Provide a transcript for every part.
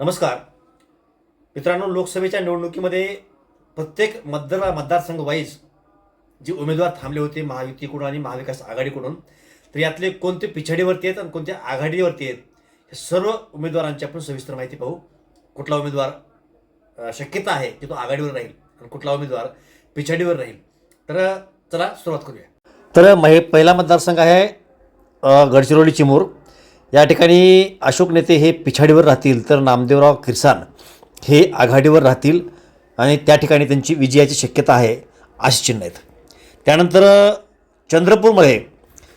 नमस्कार. मित्रांनो लोकसभेच्या निवडणुकीमध्ये प्रत्येक मतदार मतदारसंघ वाईज जे उमेदवार थांबले होते महायुतीकडून आणि महाविकास आघाडीकडून तर यातले कोणते पिछाडीवरती आहेत आणि कोणत्या आघाडीवरती आहेत हे सर्व उमेदवारांची आपण सविस्तर माहिती पाहू. कुठला उमेदवार शक्यता आहे की तो आघाडीवर राहील आणि कुठला उमेदवार पिछाडीवर राहील. तर चला सुरुवात करूया. तर महे पहिला मतदारसंघ आहे गडचिरोली चिमूर. या ठिकाणी अशोक नेते हे पिछाडीवर राहतील तर नामदेवराव किरसान हे आघाडीवर राहतील आणि त्या ठिकाणी त्यांची विजयाची शक्यता आहे अशी चिन्ह आहेत. त्यानंतर चंद्रपूरमध्ये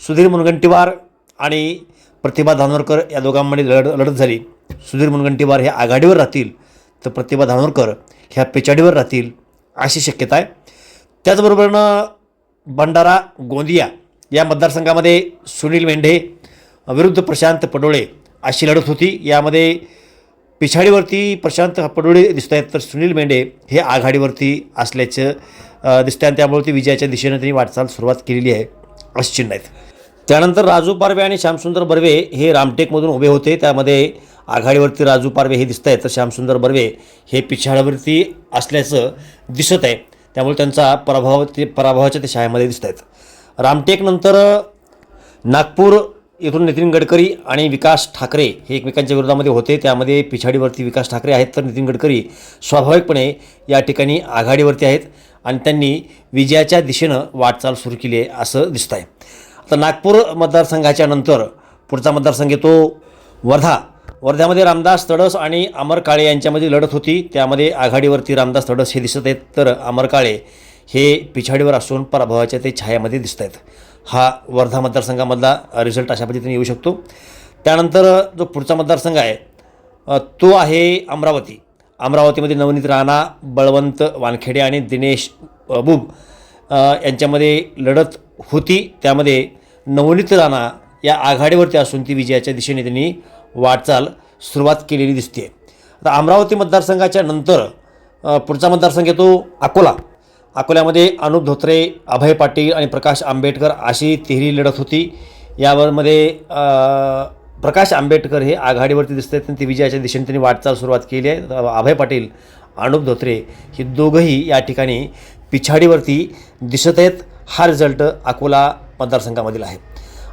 सुधीर मुनगंटीवार आणि प्रतिभा धानोरकर या दोघांमध्ये लढ लढत झाली. सुधीर मुनगंटीवार हे आघाडीवर राहतील तर प्रतिभा धानोरकर ह्या पिछाडीवर राहतील अशी शक्यता आहे. त्याचबरोबरनं भंडारा गोंदिया या मतदारसंघामध्ये सुनील मेंढे विरुद्ध प्रशांत पडोळे अशी लढत होती. यामध्ये पिछाडीवरती प्रशांत पडोळे दिसत आहेत तर सुनील मेंढे हे आघाडीवरती असल्याचं दिसत दिसतं आणि त्यामुळे ती विजयाच्या दिशेनं त्यांनी वाटचाल सुरुवात केलेली आहे अशी चिन्ह आहेत. त्यानंतर राजू पारवे आणि श्यामसुंदर बर्वे हे रामटेकमधून उभे होते. त्यामध्ये आघाडीवरती राजू पारवे हे दिसत आहेत तर श्यामसुंदर बर्वे हे पिछाडावरती असल्याचं दिसत आहे. त्यामुळे त्यांचा पराभव ते पराभवाच्या ते शाळेमध्ये दिसत आहेत रामटेकनंतर नागपूर येथून नितीन गडकरी आणि विकास ठाकरे हे एकमेकांच्या विरोधामध्ये होते. त्यामध्ये पिछाडीवरती विकास ठाकरे आहेत तर नितीन गडकरी स्वाभाविकपणे या ठिकाणी आघाडीवरती आहेत आणि त्यांनी विजयाच्या दिशेनं वाटचाल सुरू केली आहे असं दिसत आहे आता नागपूर मतदारसंघाच्या नंतर पुढचा मतदारसंघ येतो वर्धा. वर्ध्यामध्ये रामदास तडस आणि अमर काळे यांच्यामध्ये लढत होती. त्यामध्ये आघाडीवरती रामदास तडस हे दिसत आहेत तर अमर काळे हे पिछाडीवर असून पराभवाच्या ते छायामध्ये दिसत आहेत. हा वर्धा मतदारसंघामधला रिझल्ट अशा पद्धतीने येऊ शकतो. त्यानंतर जो पुढचा मतदारसंघ आहे तो आहे अमरावती. अमरावतीमध्ये नवनीत राणा बळवंत वानखेडे आणि दिनेश बुब यांच्यामध्ये लढत होती. त्यामध्ये नवनीत राणा या आघाडीवरती असून ती विजयाच्या दिशेने त्यांनी वाटचाल सुरुवात केलेली दिसते आता अमरावती मतदारसंघाच्या नंतर पुढचा मतदारसंघ येतो अकोला. अकोल्यामध्ये अनुप धोत्रे अभय पाटील आणि प्रकाश आंबेडकर अशी तिहेरी लढत होती. यावरमध्ये प्रकाश आंबेडकर हे आघाडीवरती दिसत आहेत आणि ती विजयाच्या दिशेने त्यांनी वाटचाल सुरुवात केली आहे. अभय पाटील अनुप धोत्रे हे दोघंही या ठिकाणी पिछाडीवरती दिसत आहेत. हा रिझल्ट अकोला मतदारसंघामधील आहे.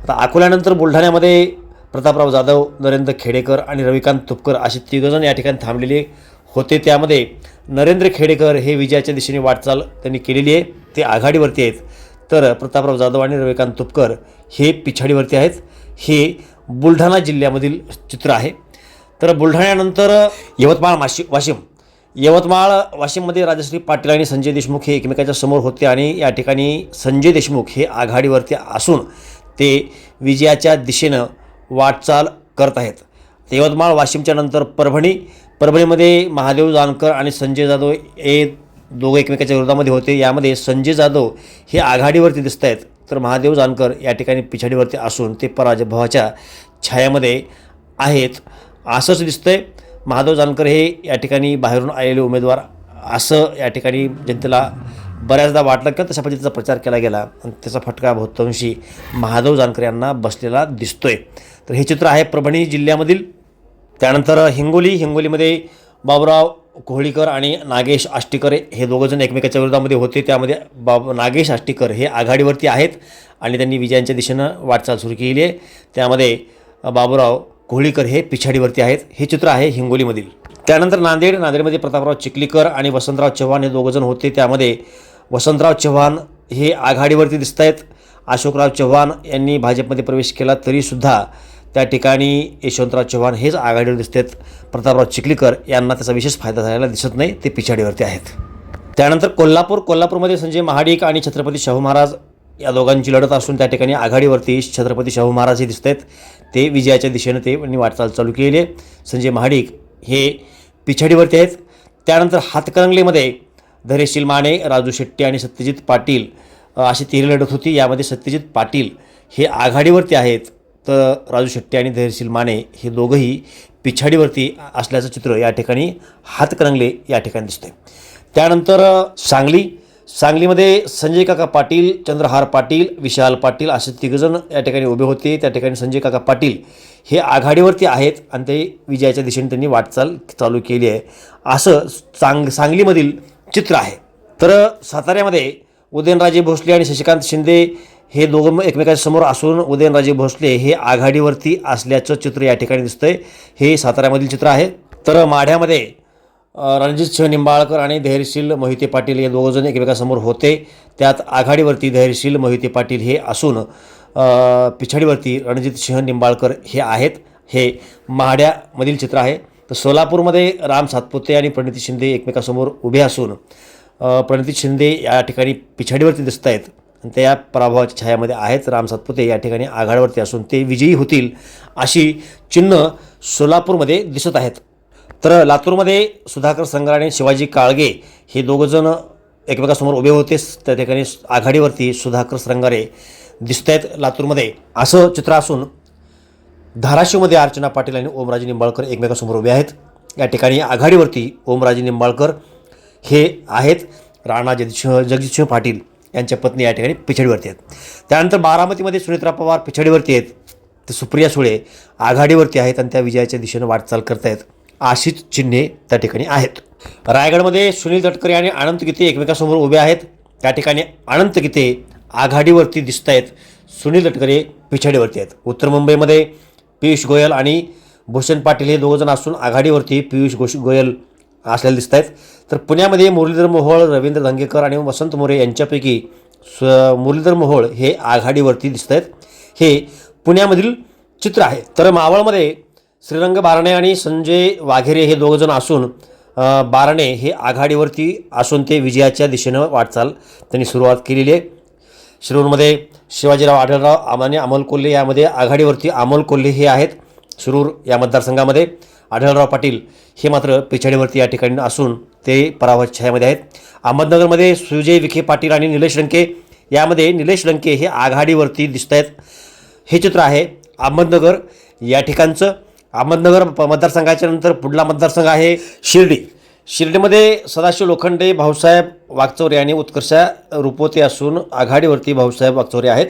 आता अकोल्यानंतर बुलढाण्यामध्ये प्रतापराव जाधव नरेंद्र खेडेकर आणि रविकांत तुपकर असे तिघजण या ठिकाणी थांबलेले होते. त्यामध्ये नरेंद्र खेडेकर हे विजयाच्या दिशेने वाटचाल त्यांनी केलेली आहे. ते आघाडीवरती आहेत. तर प्रतापराव जाधव आणि रविकांत तुपकर हे पिछाडीवरती आहेत. हे बुलढाणा जिल्ह्यामधील चित्र आहे. तर बुलढाण्यानंतर यवतमाळ माशी वाशिम. यवतमाळ वाशिममध्ये राजश्री पाटील आणि संजय देशमुख हे एकमेकाच्या समोर होते आणि या ठिकाणी संजय देशमुख हे आघाडीवरती असून ते विजयाच्या दिशेनं वाटचाल करत आहेत. यवतमाळ वाशिमच्या नंतर परभणी परभणीमध्ये महादेव जानकर आणि संजय जाधव हे दोघं एकमेकाच्या विरोधामध्ये होते. यामध्ये संजय जाधव हे आघाडीवरती दिसत आहेत तर महादेव जानकर या ठिकाणी पिछाडीवरती असून ते पराजभावाच्या छायामध्ये आहेत. असंच दिसतंय. महादेव जानकर हे या ठिकाणी बाहेरून आलेले उमेदवार. असं या ठिकाणी जनतेला बऱ्याचदा वाटलं किंवा तशा पद्धतीचा प्रचार केला गेला. आणि त्याचा फटका बहुतांशी महादेव जानकर यांना बसलेला दिसतोय. तर हे चित्र आहे परभणी जिल्ह्यामधील त्यानंतर हिंगोली हिंगोलीमध्ये बाबुराव कोहळीकर आणि नागेश आष्टीकर हे दोघंजण एकमेकाच्या विरोधामध्ये होते. त्यामध्ये बाब नागेश आष्टीकर हे आघाडीवरती आहेत आणि त्यांनी विजयांच्या दिशेनं वाटचाल सुरू केली आहे. त्यामध्ये बाबुराव कोहळीकर हे पिछाडीवरती आहेत. हे चित्र आहे हिंगोलीमधील. त्यानंतर नांदेड नांदेडमध्ये प्रतापराव चिखलीकर आणि वसंतराव चव्हाण हे दोघंजण होते. त्यामध्ये वसंतराव चव्हाण हे आघाडीवरती दिसत आहेत अशोकराव चव्हाण यांनी भाजपमध्ये प्रवेश केला तरीसुद्धा त्या ठिकाणी यशवंतराव चव्हाण हेच आघाडीवर दिसत आहेत. प्रतापराव चिखलीकर यांना त्याचा विशेष फायदा झालेला दिसत नाही ते पिछाडीवरती आहेत. त्यानंतर कोल्हापूर कोल्हापूरमध्ये संजय महाडिक आणि छत्रपती शाहू महाराज या दोघांची लढत असून त्या ठिकाणी आघाडीवरती छत्रपती शाहू महाराज हे दिसत आहेत. ते विजयाच्या दिशेनं ते त्यांनी वाटचाल चालू केली आहे. संजय महाडिक हे पिछाडीवरती आहेत. त्यानंतर हातकणंगलेमध्ये धैर्यशील माने राजू शेट्टी आणि सत्यजित पाटील अशी तिहेरी लढत होती. यामध्ये सत्यजित पाटील हे आघाडीवरती आहेत. तर राजू शेट्टी आणि धैर्यशील माने हे दोघंही पिछाडीवरती असल्याचं चित्र या ठिकाणी हातकणंगले या ठिकाणी दिसते त्यानंतर सांगली. सांगलीमध्ये संजय काका पाटील चंद्रहार पाटील विशाल पाटील असे तिघजण या ठिकाणी उभे होते. त्या ठिकाणी संजय काका पाटील हे आघाडीवरती आहेत आणि ते विजयाच्या दिशेने त्यांनी वाटचाल चालू केली आहे. असं सांग सांगलीमधील चित्र आहे. तर साताऱ्यामध्ये उदयनराजे भोसले आणि शशिकांत शिंदे हे दोघं एकमेकांच्या समोर असून उदयनराजे भोसले हे आघाडीवरती असल्याचं चित्र या ठिकाणी दिसतंय. हे साताऱ्यामधील चित्र आहे. तर माढ्यामध्ये रणजित सिंह निंबाळकर आणि धैर्यशील मोहिते पाटील हे दोघंजण एकमेकांसमोर होते. त्यात आघाडीवरती धैर्यशील मोहिते पाटील हे असून पिछाडीवरती रणजित सिंह निंबाळकर हे आहेत. हे माढ्यामधील चित्र आहे. तर सोलापूरमध्ये राम सातपुते आणि प्रणिती शिंदे एकमेकासमोर उभे असून प्रणिती शिंदे या ठिकाणी पिछाडीवरती दिसत आहेत त्या पराभवाच्या छायामध्ये आहेत राम सातपुते या ठिकाणी आघाडीवरती असून ते विजयी होतील अशी चिन्ह सोलापूरमध्ये दिसत आहेत. तर लातूरमध्ये सुधाकर संग्रा आणि शिवाजी काळगे हे दोघंजण एकमेकासमोर उभे होते. त्या ठिकाणी आघाडीवरती सुधाकर संगारे दिसत आहेत लातूरमध्ये. असं चित्र असून धाराशिवमध्ये अर्चना पाटील आणि ओमराजे निंबाळकर एकमेकासमोर उभे आहेत. या ठिकाणी आघाडीवरती ओमराजे निंबाळकर हे आहेत. राणा जगजितसिंह जगजितसिंह पाटील यांच्या पत्नी या ठिकाणी पिछडीवरती आहेत. त्यानंतर बारामतीमध्ये सुनेत्रा पवार पिछाडीवरती आहेत. तर सुप्रिया सुळे आघाडीवरती आहेत आणि त्या विजयाच्या दिशेनं वाटचाल करत आहेत अशीच चिन्हे त्या ठिकाणी आहेत. रायगडमध्ये सुनील तटकरे आणि अनंत गीते एकमेकासमोर उभे आहेत. त्या ठिकाणी अनंत गीते आघाडीवरती दिसत आहेत सुनील तटकरे पिछाडीवरती आहेत. उत्तर मुंबईमध्ये पियुष गोयल आणि भूषण पाटील हे दोघंजण असून आघाडीवरती पियुष गोश गोयल असलेले दिसत आहेत तर पुण्यामध्ये मुरलीधर मोहोळ रवींद्र धंगेकर आणि वसंत मोरे यांच्यापैकी स मुरलीधर मोहोळ हे आघाडीवरती दिसत आहेत हे पुण्यामधील चित्र आहे. तर मावळमध्ये श्रीरंग बारणे आणि संजय वाघेरे हे दोघंजण असून बारणे हे आघाडीवरती असून ते विजयाच्या दिशेनं वाटचाल त्यांनी सुरुवात केलेली आहे. शिरूरमध्ये शिवाजीराव आढळराव आमाने अमोल कोल्हे यामध्ये आघाडीवरती अमोल कोल्हे हे आहेत शिरूर या मतदारसंघामध्ये. आढळराव पाटील हे मात्र पिछाडीवरती या ठिकाणी असून ते परावत छायामध्ये आहेत. अहमदनगरमध्ये सुजय विखे पाटील आणि निलेश लंके यामध्ये निलेश लंके हे आघाडीवरती दिसत आहेत हे चित्र आहे अहमदनगर या ठिकाणचं. अहमदनगर मतदारसंघाच्या नंतर पुढला मतदारसंघ आहे शिर्डी. शिर्डीमध्ये सदाशिव लोखंडे भाऊसाहेब वागचौरे आणि उत्कर्षा रुपोते असून आघाडीवरती भाऊसाहेब वागचौरे आहेत.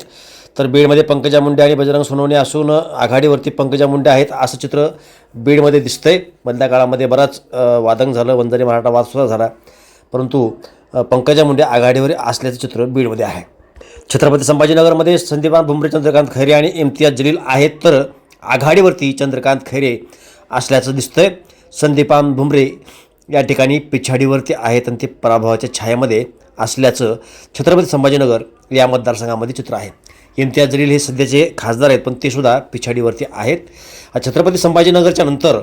तर बीडमध्ये पंकजा मुंडे आणि बजरंग सोनवणे असून आघाडीवरती पंकजा मुंडे आहेत असं चित्र बीडमध्ये दिसतंय. मधल्या काळामध्ये बराच वादंग झालं वंजारी मराठा वादसुद्धा झाला. परंतु पंकजा मुंडे आघाडीवर असल्याचं चित्र बीडमध्ये आहे. छत्रपती संभाजीनगरमध्ये संदीपान भुमरे चंद्रकांत खैरे आणि इम्तियाज जलील आहेत तर आघाडीवरती चंद्रकांत खैरे असल्याचं दिसतंय. संदीपान भुमरे या ठिकाणी पिछाडीवरती आहेत आणि ते पराभवाच्या छायामध्ये असल्याचं छत्रपती संभाजीनगर या मतदारसंघामध्ये चित्र आहे. इम्तियाज जलील हे सध्याचे खासदार आहेत पण ते सुद्धा पिछाडीवरती आहेत. छत्रपती संभाजीनगरच्या नंतर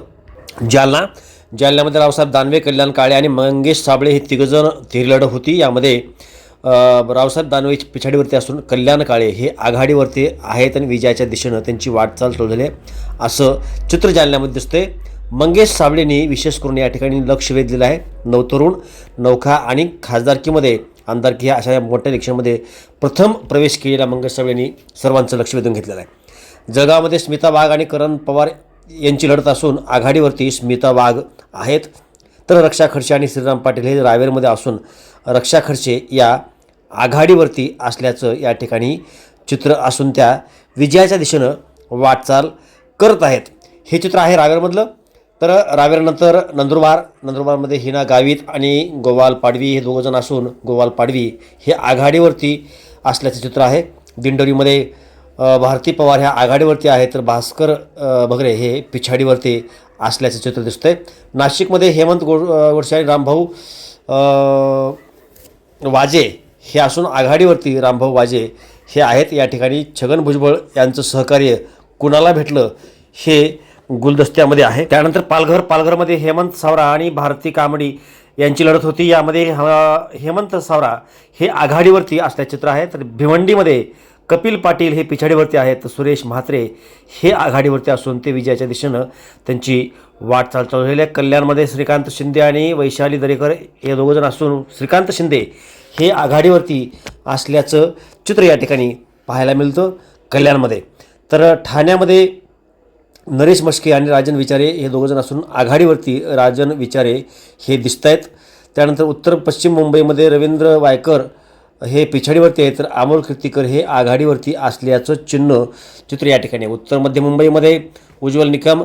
जालना. जालन्यामध्ये रावसाहेब दानवे कल्याण काळे आणि मंगेश साबळे हे तिघजण तिरलढ होती. यामध्ये रावसाहेब दानवे पिछाडीवरती असून कल्याण काळे हे आघाडीवरती आहेत आणि विजयाच्या दिशेनं त्यांची वाटचाल सुरू आहे असं चित्र जालन्यामध्ये दिसते मंगेश साबळेंनी विशेष करून या ठिकाणी लक्ष वेधलेलं आहे. नवतरुण नौखा आणि खासदारकीमध्ये आमदारकी ह्या अशा या मोठ्या इलेक्शनमध्ये प्रथम प्रवेश केलेला मंगेश यांनी सर्वांचं लक्ष वेधून घेतलेलं आहे. जळगावमध्ये स्मिता वाघ आणि करण पवार यांची लढत असून आघाडीवरती स्मिता वाघ आहेत. तर रक्षा खडसे आणि श्रीराम पाटील हे रावेरमध्ये असून रक्षा खडसे या आघाडीवरती असल्याचं या ठिकाणी चित्र असून त्या विजयाच्या दिशेनं वाटचाल करत आहेत. हे चित्र आहे रावेरमधलं तर रावेरनंतर नंदुरबार नंदुरबारमध्ये हिना गावित आणि गोवाल पाडवी हे दोघंजण असून गोवाल पाडवी हे आघाडीवरती असल्याचं चित्र आहे. दिंडोरीमध्ये भारती पवार ह्या आघाडीवरती आहेत तर भास्कर अ, भगरे हे पिछाडीवरती असल्याचं चित्र दिसतंय. नाशिकमध्ये हेमंत गो गोडसे आणि रामभाऊ वाजे हे असून आघाडीवरती रामभाऊ वाजे हे आहेत. या ठिकाणी छगन भुजबळ यांचं सहकार्य कुणाला भेटलं हे गुलदस्त्यामध्ये आहे. त्यानंतर पालघर पालघरमध्ये हेमंत सावरा आणि भारती कामडी यांची लढत होती. यामध्ये ह- हेमंत सावरा हे आघाडीवरती असल्याचे चित्र आहे. तर भिवंडीमध्ये कपिल पाटील हे पिछाडीवरती आहेत. तर सुरेश म्हात्रे हे आघाडीवरती असून ते विजयाच्या दिशेनं त्यांची वाटचाल चालू झालेली आहे. कल्याणमध्ये श्रीकांत शिंदे आणि वैशाली दरेकर हे दोघंजण असून श्रीकांत शिंदे हे आघाडीवरती असल्याचं चित्र या ठिकाणी पाहायला मिळतं कल्याणमध्ये. तर ठाण्यामध्ये नरेश मस्के आणि राजन विचारे हे दोघंजण असून आघाडीवरती राजन विचारे हे दिसत आहेत त्यानंतर उत्तर पश्चिम मुंबईमध्ये रवींद्र वायकर हे पिछाडीवरती आहेत. तर अमोल कीर्तीकर हे आघाडीवरती असल्याचं चिन्ह चित्र या ठिकाणी उत्तर मध्य मुंबईमध्ये उज्ज्वल निकम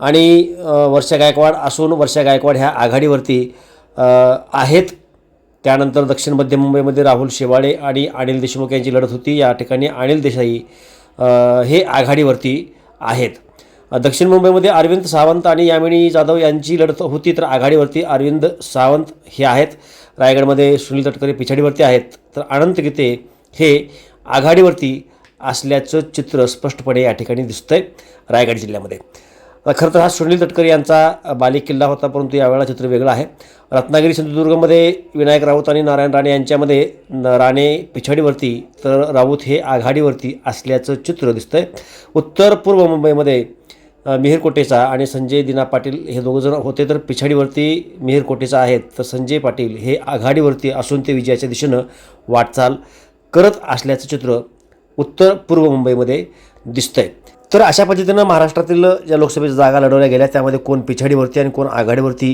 आणि वर्षा गायकवाड असून वर्षा गायकवाड ह्या आघाडीवरती आहेत. त्यानंतर दक्षिण मध्य मुंबईमध्ये राहुल शेवाळे आणि अनिल देशमुख यांची लढत होती. या ठिकाणी अनिल देसाई हे आघाडीवरती आहेत. दक्षिण मुंबईमध्ये अरविंद सावंत आणि यामिनी जाधव यांची लढत होती तर आघाडीवरती अरविंद सावंत हे आहेत. रायगडमध्ये सुनील तटकरे पिछाडीवरती आहेत. तर अनंत गीते हे आघाडीवरती असल्याचं चित्र स्पष्टपणे या ठिकाणी दिसतंय रायगड जिल्ह्यामध्ये. खरं तर हा सुनील तटकरे यांचा बालिक किल्ला होता परंतु यावेळेला चित्र वेगळं आहे. रत्नागिरी सिंधुदुर्गमध्ये विनायक राऊत आणि नारायण राणे यांच्यामध्ये राणे पिछाडीवरती तर राऊत हे आघाडीवरती असल्याचं चित्र दिसतंय. उत्तर पूर्व मुंबईमध्ये मिहीर कोटेचा आणि संजय दिना पाटील हे दोघंजण होते तर पिछाडीवरती मिहीर कोटेचा आहेत. तर संजय पाटील हे आघाडीवरती असून ते विजयाच्या दिशेनं वाटचाल करत असल्याचं चित्र उत्तर पूर्व मुंबईमध्ये दिसतंय. तर अशा पद्धतीनं महाराष्ट्रातील ज्या लोकसभेच्या जागा लढवल्या गेल्या त्यामध्ये कोण पिछाडीवरती आणि कोण आघाडीवरती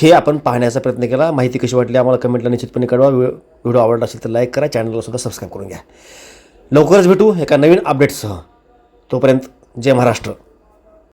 हे आपण पाहण्याचा प्रयत्न केला. माहिती कशी वाटली आम्हाला कमेंटला निश्चितपणे कळवा. व्हिडिओ आवडला असेल तर लाईक करा. चॅनलला सुद्धा सबस्क्राईब करून घ्या. लवकरच भेटू एका नवीन अपडेटसह तोपर्यंत जय महाराष्ट्र.